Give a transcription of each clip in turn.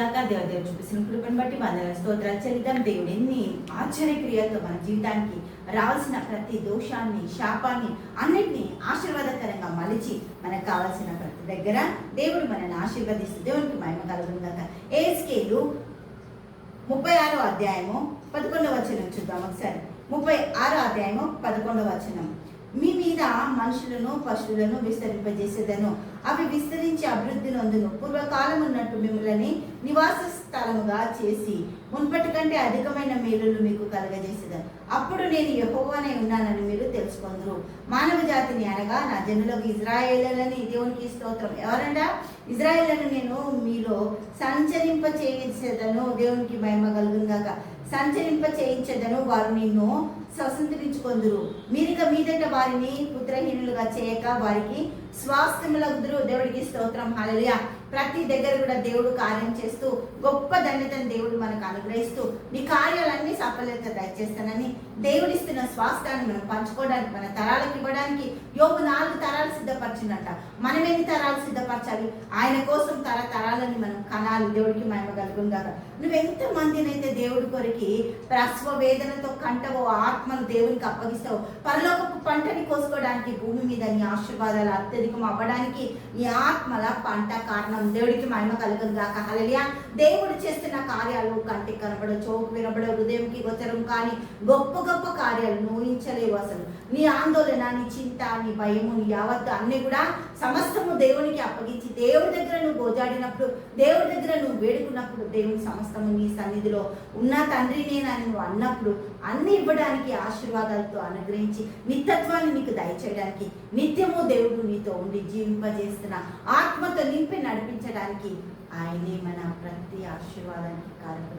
గాక దేవదేవుడు చూపిస్తున్న కృపను బట్టి మన స్తోత్రాలు చెల్లిద్దాం దేవుడు ఎన్ని ఆశ్చర్యక్రియలతో మన జీవితానికి రావాల్సిన ప్రతి దోషాన్ని శాపాన్ని అన్నిటినీ ఆశీర్వాదకరంగా మలిచి మనకు కావాల్సిన ప్రతి దగ్గర దేవుడు మనల్ని ఆశీర్వదిస్తూ దేవునికి మహిమ కలుగుతుందాక గాక ఏస్కేలు ముప్పై ఆరో అధ్యాయము పదకొండవ వచనం చూద్దాం ఒకసారి. ముప్పై ఆరో అధ్యాయము పదకొండవ వచనం. మీ మీద మనుషులను పశువులను విస్తరింపజేసేదను. అవి విస్తరించి అభివృద్ధి నందును. పూర్వకాలం ఉన్నట్టు మిమ్మల్ని నివాస స్థలముగా చేసి మున్పటి కంటే అధికమైన మేలులు మీకు కలగజేసేదను. అప్పుడు నేను యెహోవానే ఉన్నానని మీరు తెలుసుకుందరు. మానవ జాతిని అనగా నా జనులకు ఇజ్రాయేలని దేవునికి స్తోత్రం. ఎవరండా? ఇజ్రాయేళ్ళను నేను మీలో సంచరింప చేసేదను దేవునికి మహిమ కలుగుగాక సంచరింప చేయించదను వారు నిన్ను స్వతంత్రించుకొందురు. మీరిక మీదట వారిని పుత్రహీనులుగా చేయక వారికి స్వాస్థ్యములగుదురు. దేవుడికి స్తోత్రం. హల్లెలూయా. ప్రతి దగ్గర కూడా దేవుడు కార్యం చేస్తూ గొప్ప ధన్యతను దేవుడు మనకు అనుగ్రహిస్తూ నీ కార్యాలన్నీ సఫలత దయచేస్తానని దేవుడిస్తున్న స్వాస్థాన్ని మనం పంచుకోవడానికి మన తరాలకు ఇవ్వడానికి యోగు నాలుగు తరాలు సిద్ధపరిచిందంట. మనం ఎన్ని తరాలు సిద్ధపరచాలి? ఆయన కోసం తర తరాలని మనం కనాలి దేవుడికి మహిమ కలుగుందాక నువ్వు ఎంత మందినైతే దేవుడి కొరికి ప్రసవ వేదనతో కంటవో ఆత్మను దేవునికి అప్పగిస్తావు పరలోకపు పంటని కోసుకోవడానికి భూమి మీద నీ ఆశీర్వాదాలు అత్యధికం అవ్వడానికి నీ ఆత్మల పంట కారణం దేవుడికి మహిమ కలుగుందాక హలలియా దేవుడు చేస్తున్న కార్యాలు కంటికి కనబడ చోకు వినబడ హృదయంకి గోచరం కానీ గొప్ప గొప్ప కార్యాలు ఊహించలేవు అసలు. నీ ఆందోళన నీ చింత నీ భయము నీ యావత్తు అన్ని కూడా సమస్తము దేవునికి అప్పగించి దేవుడి దగ్గర నువ్వు గోజాడినప్పుడు దేవుడి దగ్గర నువ్వు వేడుకున్నప్పుడు దేవుని సమస్తము నీ సన్నిధిలో ఉన్న తండ్రి నేనని నువ్వు అన్నప్పుడు అన్ని ఇవ్వడానికి ఆశీర్వాదాలతో అనుగ్రహించి నిత్యత్వాన్ని నీకు దయచేయడానికి నిత్యము దేవుడు నీతో ఉండి జీవింపజేస్తున్న ఆత్మతో నింపి నడిపించడానికి ఆయనే మన ప్రతి ఆశీర్వాదానికి కారణం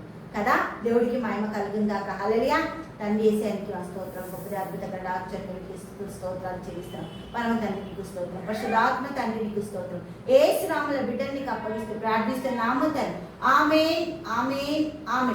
దేవుడికి మహిమ కలుగుందాక హల్లెలూయా తండ్రి వేసేయానికి ఆ స్తోత్రం. గొప్పది అద్భుతంగా ఆశ్చర్యకి స్తోత్రాలు చేయిస్తాం పరమ తండ్రి నీకు స్తోత్రం. పరిశుద్ధాత్మ తండ్రి నీకు స్తోత్రం. ఏ శ్రాముల బిడ్డల్ని నీకు ప్రార్థిస్తే నామ తండ్రి. ఆమె ఆమె ఆమె